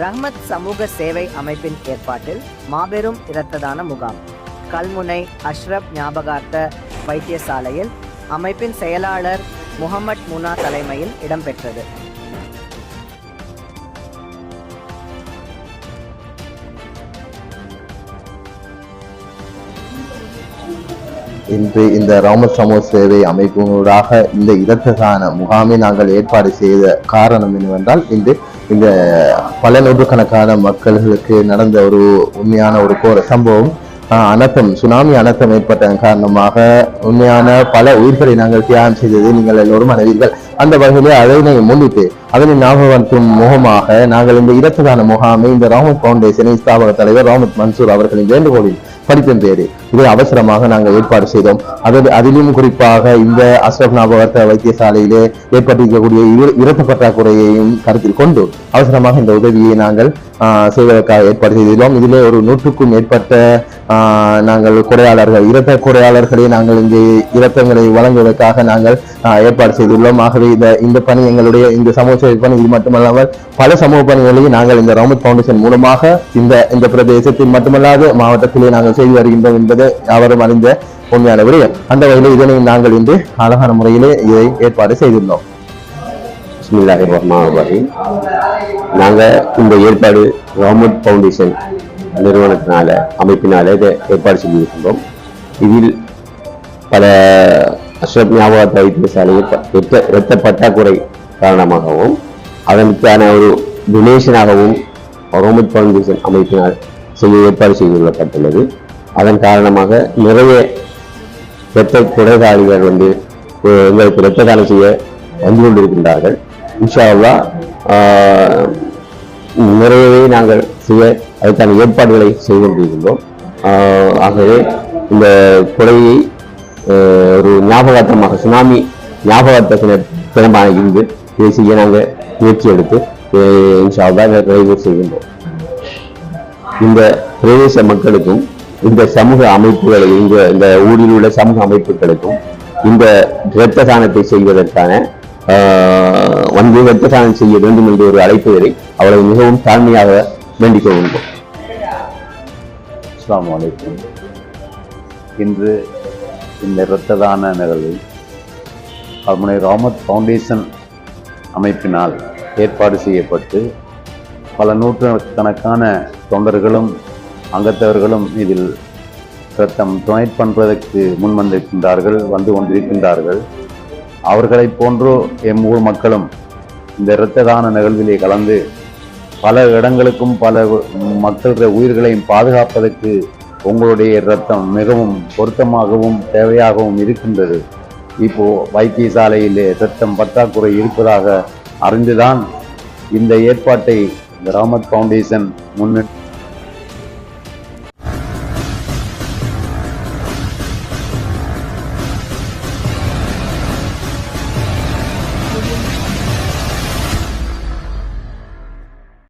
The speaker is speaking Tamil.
ரஹ்மத் சமூக சேவை அமைப்பின் ஏற்பாட்டில் மாபெரும் இரத்ததான முகாம். கல்முனை அஷ்ரப் ஞாபகார்த்த வைத்தியசாலையில் அமைப்பின் செயலாளர் முகமட் முனா தலைமையில் இடம்பெற்றது. இன்று இந்த ராம சமூக சேவை அமைப்பினூடாக இந்த இரத்த முகாமை நாங்கள் ஏற்பாடு செய்த காரணம் என்னவென்றால் இன்று இந்த பல நூற்றுக்கணக்கான மக்கள்களுக்கு நடந்த ஒரு உண்மையான ஒரு கோர சம்பவம் அனர்த்தம் சுனாமி அனர்த்தம் ஏற்பட்டதன் காரணமாக உண்மையான பல உயிர்களை நாங்கள் தியாகம் செய்ததை நீங்கள் எல்லோரும் அறிவீர்கள். அந்த வகையிலே அதனை முன்னிட்டு அதனை ஞாபகப்படுத்தும் முகமாக நாங்கள் இந்த இரத்ததான முகாமை இந்த ராமத் பவுண்டேஷனை ஸ்தாபக தலைவர் ராமத் மன்சூர் அவர்களின் வேண்டுகோளில் படிப்பின் பேரு இதை அவசரமாக நாங்கள் ஏற்பாடு செய்தோம். அதில் அதிலும் குறிப்பாக இந்த அசோக் ஞாபகத்த வைத்தியசாலையிலே ஏற்பட்டிருக்கக்கூடிய இரத்த பற்றாக்குறையையும் கருத்தில் கொண்டு அவசரமாக இந்த உதவியை நாங்கள் செய்வதற்காக ஏற்பாடு செய்துள்ளோம். இதிலே ஒரு நூற்றுக்கும் மேற்பட்ட நாங்கள் குறையாளர்கள் இரத்த குறையாளர்களை நாங்கள் இங்கே இரத்தங்களை வழங்குவதற்காக நாங்கள் ஏற்பாடு செய்துள்ளோம். ஆகவே இந்த இந்த பணி எங்களுடைய இந்த சமூக சேவை பணி இது மட்டுமல்லாமல் பல சமூக பணிகளையும் நாங்கள் இந்த ரோமத் பவுண்டேஷன் மூலமாக இந்த இந்த பிரதேசத்தில் மட்டுமல்லாது மாவட்டத்திலே நாங்கள் செய்து வருகின்றோம் என்பது யாவரும் அறிந்த உண்மையான விடயம். அந்த வகையில் இதனை நாங்கள் இன்று அழகான முறையிலே இதை ஏற்பாடு செய்துள்ளோம். பிஸ்மில்லாஹி ரஹ்மான் ரஹீம் நாங்கள் இந்த ஏற்பாடு கவர்மெண்ட் ஃபவுண்டேஷன் நிறுவனத்தினால அமைப்பினால இதை ஏற்பாடு செஞ்சிருக்கின்றோம் இதில் பல அஸ்ரப் ஞாபக வைத்தியசாலையில் ப- இரத்த பற்றாக்குறை காரணமாகவும் அதற்கான ஒரு டொனேஷனாகவும் ரோமட் ஃபவுண்டேஷன் அமைப்பினால் செய்ய ஏற்பாடு செய்துள்ளப்பட்டுள்ளது. அதன் காரணமாக நிறைய இரத்த கொடைதாளிகள் வந்து எங்களுக்கு இரத்த தானம் செய்ய வந்து கொண்டிருக்கின்றார்கள். இன்ஷா நிறையவே நாங்கள் செய்ய அதற்கான ஏற்பாடுகளை செய்து கொண்டிருக்கின்றோம். ஆகவே இந்த கொலையை ஒரு ஞாபகார்த்தமாக சுனாமி ஞாபகார்த்த தினமான இருந்து இதை செய்ய நாங்கள் முயற்சி எடுத்து அஹ், இதை செய்கின்றோம். இந்த பிரதேச மக்களுக்கும் இந்த சமூக அமைப்புகளை இந்த இந்த ஊரில் உள்ள சமூக அமைப்புகளுக்கும் இந்த இரத்த தானத்தை செய்வதற்கான ஆஹ், வந்து இரத்த தானம் செய்ய வேண்டும் என்ற ஒரு அழைப்புகளை அவளை மிகவும் தாழ்மையாக வேண்டிக் கொள்கின்றோம். அஸ்ஸலாமு இன்று இந்த இரத்த தான நிகழ்வில் கல்முனை ராமத் ஃபவுண்டேஷன் அமைப்பினால் ஏற்பாடு செய்யப்பட்டு பல நூற்றுக்கணக்கான தொண்டர்களும் அங்கத்தவர்களும் இதில் ரத்தம் டொனேட் பண்ணுறதற்கு முன் வந்திருக்கின்றார்கள் வந்து கொண்டிருக்கின்றார்கள். அவர்களைப் போன்றோ எம் ஊர் மக்களும் இந்த இரத்த தான நிகழ்விலே கலந்து பல இடங்களுக்கும் பல மக்களுடைய உயிர்களையும் பாதுகாப்பதற்கு உங்களுடைய இரத்தம் மிகவும் பொருத்தமாகவும் தேவையாகவும் இருக்கின்றது. இப்போ வைத்தியசாலையிலே இரத்தம் பற்றாக்குறை இருப்பதாக அறிந்துதான் இந்த ஏற்பாட்டை இந்த ராமத் ஃபவுண்டேஷன் முன்னிட்டு